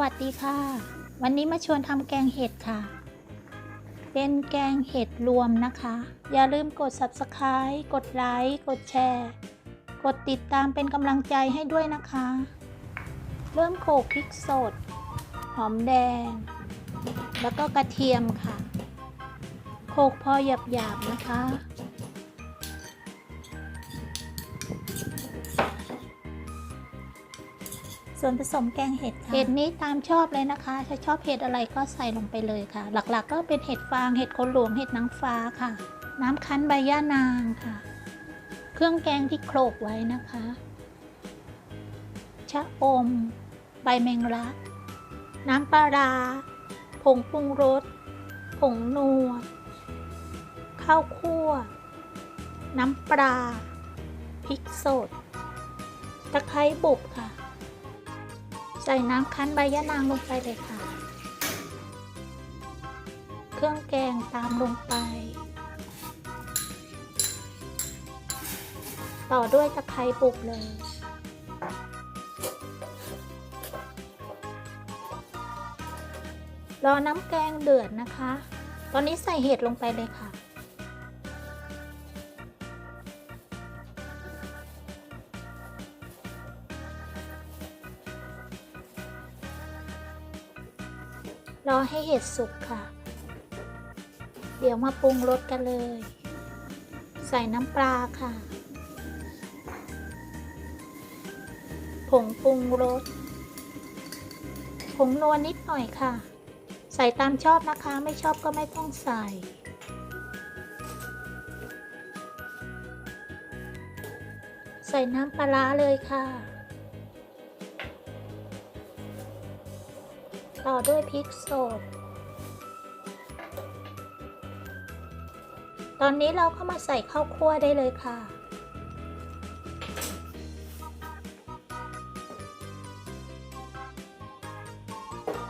วัสดีค่ะ วันนี้มาชวนทำแกงเห็ดค่ะ เป็นแกงเห็ดรวมนะคะ อย่าลืมกด subscribe กดไลค์กดแชร์ กดติดตามเป็นกำลังใจให้ด้วยนะคะ เริ่มโขลกพริกสด หอมแดง แล้วก็กระเทียมค่ะ โขลกพอหยาบๆนะคะ ส่วนผสมแกงเห็ดค่ะเห็ดนี้ตามชอบเลยนะคะถ้าชอบเห็ดอะไรก็ใส่ลงไปเลยค่ะ หลักๆ ก็เป็นเห็ดฟางเห็ดโคนหลวงเห็ดนางฟ้าค่ะ น้ำคั้นใบย่านางค่ะ เครื่องแกงที่โขลกไว้นะคะ ชะอม ใบแมงลัก น้ำปลาราผงปรุงรสผงนัว ข้าวคั่ว น้ำปลา พริกสด ตะไคร้บุบค่ะ ใส่น้ำคั้นใบยะนางลงไปเลยค่ะ เครื่องแกงตามลงไป ต่อด้วยตะไคร้บุบเลย รอน้ำแกงเดือดนะคะ ตอนนี้ใส่เห็ดลงไปเลยค่ะ รอให้เห็ดสุกค่ะ เดี๋ยวมาปรุงรสกันเลย ใส่น้ำปลาค่ะ ผงปรุงรส ผงนวลนิดหน่อยค่ะ ใส่ตามชอบนะคะ ไม่ชอบก็ไม่ต้องใส่ใส่น้ำปลาร้าเลยค่ะ ต่อด้วยพริกสด ตอนนี้เราก็มาใส่ข้าวคั่วได้เลยค่ะ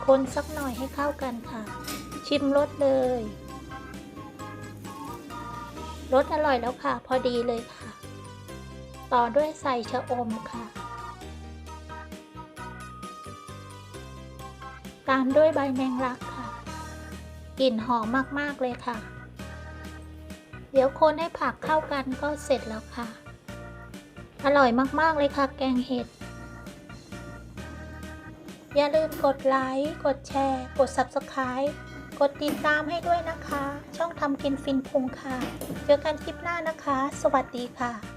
คนสักหน่อยให้เข้ากันค่ะ ชิมรสเลยรสอร่อยแล้วค่ะ พอดีเลยค่ะ ต่อด้วยใส่ชะอมค่ะามด้วยใบแมงลักค่ะ กลิ่นหอมมากๆเลยค่ะ เดี๋ยวคนให้ผักเข้ากันก็เสร็จแล้วค่ะ อร่อยมากๆเลยค่ะ แกงเห็ด อย่าลืมกดไลค์ กดแชร์ กด Subscribe กดติดตามให้ด้วยนะคะ ช่องทำกินฟินพุงค่ะ เจอกันคลิปหน้านะคะ สวัสดีค่ะ